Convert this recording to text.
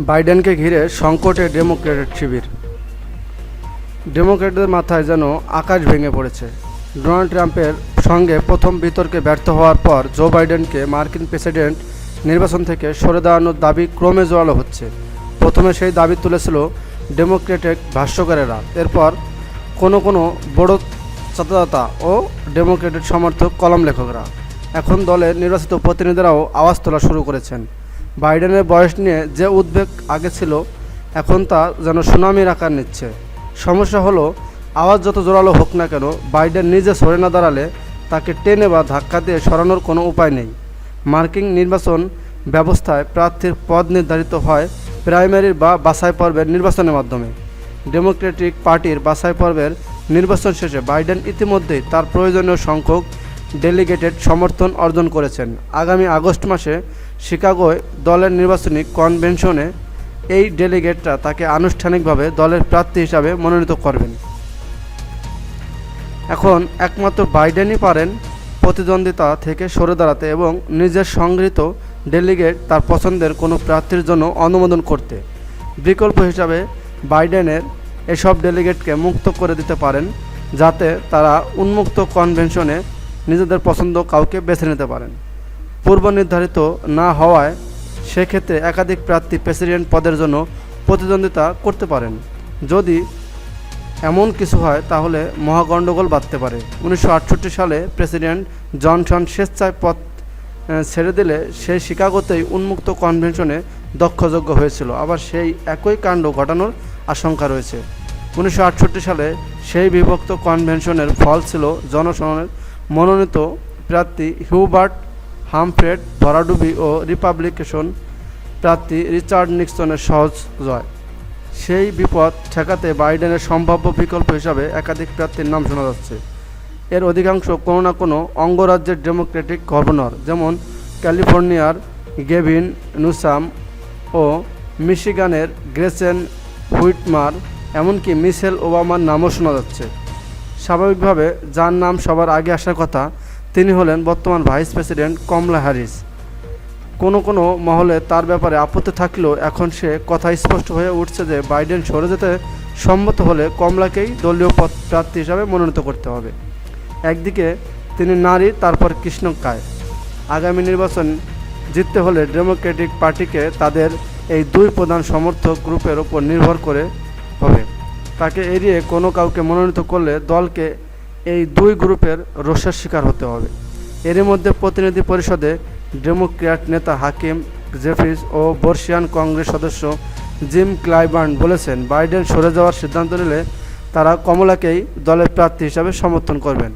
বাইডেনকে ঘিরে সংকটে ডেমোক্রেটের শিবির। ডেমোক্রেটদের মাথায় যেন আকাশ ভেঙে পড়েছে। ডোনাল্ড ট্রাম্পের সঙ্গে প্রথম বিতর্কে ব্যর্থ হওয়ার পর জো বাইডেনকে মার্কিন প্রেসিডেন্ট নির্বাচন থেকে সরে দাঁড়ানোর দাবি ক্রমে জোরালো হচ্ছে। প্রথমে সেই দাবি তুলেছিল ডেমোক্রেটিক ভাষ্যকারেরা। এরপর কোনো কোনো বড় চাতাদাতা ও ডেমোক্রেটের সমর্থক কলম লেখকরা। এখন দলের নির্বাচিত প্রতিনিধিরাও আওয়াজ তোলা শুরু করেছেন। বাইডেনের বয়স নিয়ে যে উদ্বেগ আগে ছিল, এখন তা যেন সুনামির আকার নিচ্ছে। সমস্যা হলো, আওয়াজ যত জোরালো হোক না কেন, বাইডেন নিজে সরে না দাঁড়ালে তাকে টেনে বা ধাক্কা দিয়ে সরানোর কোনো উপায় নেই। মার্কিন নির্বাচন ব্যবস্থায় প্রার্থীর পদ নির্ধারিত হয় প্রাইমারির বা বাছাই পর্বের নির্বাচনের মাধ্যমে। ডেমোক্রেটিক পার্টির বাছাই পর্বের নির্বাচন শেষে বাইডেন ইতিমধ্যেই তার প্রয়োজনীয় সংখ্যক ডেলিগেটেড সমর্থন অর্জন করেছেন। আগামী আগস্ট মাসে শিকাগোয় দলের নির্বাচনী কনভেনশনে এই ডেলিগেটরা তাকে আনুষ্ঠানিকভাবে দলের প্রার্থী হিসাবে মনোনীত করবেন। এখন একমাত্র বাইডেনই পারেন প্রতিদ্বন্দ্বিতা থেকে সরে দাঁড়াতে এবং নিজের সংগৃহীত ডেলিগেট তার পছন্দের কোনো প্রার্থীর জন্য অনুমোদন করতে। বিকল্প হিসাবে বাইডেনের এসব ডেলিগেটকে মুক্ত করে দিতে পারেন, যাতে তারা উন্মুক্ত কনভেনশনে নিজেদের পছন্দ কাউকে বেছে নিতে পারেন। পূর্ব নির্ধারিত না হওয়ায় সেক্ষেত্রে একাধিক প্রার্থী প্রেসিডেন্ট পদের জন্য প্রতিদ্বন্দ্বিতা করতে পারেন। যদি এমন কিছু হয়, তাহলে মহাগণ্ডগোল বাঁধতে পারে। উনিশশো আটষট্টি সালে প্রেসিডেন্ট জনসন স্বেচ্ছায় পথ ছেড়ে দিলে সেই শিকাগোতেই উন্মুক্ত কনভেনশনে দক্ষযোগ্য হয়েছিল। আবার সেই একই কাণ্ড ঘটানোর আশঙ্কা রয়েছে। উনিশশো আটষট্টি সালে সেই বিভক্ত কনভেনশনের ফল ছিল জনসনের মনোনীত প্রার্থী হিউবার্ট হামফ্রেড, ভরাডুবি ও রিপাবলিকেশন প্রার্থী রিচার্ড নিক্সনের সহজ জয়। সেই বিপদ ঠেকাতে বাইডেনের সম্ভাব্য বিকল্প হিসাবে একাধিক প্রার্থীর নাম শোনা যাচ্ছে। এর অধিকাংশ কোনো না কোনো অঙ্গরাজ্যের ডেমোক্রেটিক গভর্নর, যেমন ক্যালিফোর্নিয়ার গেভিন নুসাম ও মিশিগানের গ্রেসেন হুইটমার, এমনকি মিশেল ওবামার নামও শোনা যাচ্ছে। স্বাভাবিকভাবে যার নাম সবার আগে আসার কথা তিনি হলেন বর্তমান ভাইস প্রেসিডেন্ট কমলা হ্যারিস। কোনো কোনো মহলে তার ব্যাপারে আপত্তি থাকলেও এখন সে কথা স্পষ্ট হয়ে উঠছে যে বাইডেন সরে যেতে সম্মত হলে কমলাকেই দলীয় পদ প্রার্থী হিসাবে মনোনীত করতে হবে। একদিকে তিনি নারী, তারপর কৃষ্ণকায় আগামী নির্বাচন জিততে হলে ডেমোক্রেটিক পার্টিকে তাদের এই দুই প্রধান সমর্থক গ্রুপের ওপর নির্ভর করে হবে। তাকে এড়িয়ে কোনো কাউকে মনোনীত করলে দলকে এই দুই গ্রুপের রোষের শিকার হতে হবে। এর মধ্যে প্রতিনিধি পরিষদে ডেমোক্র্যাট নেতা হাকিম জেফিস ও বর্ষিয়ান কংগ্রেস সদস্য জিম ক্লাইবার্ন বলেছেন, বাইডেন সরে যাওয়ার সিদ্ধান্ত নিলে তারা কমলাকেই দলের প্রার্থী হিসাবে সমর্থন করবেন।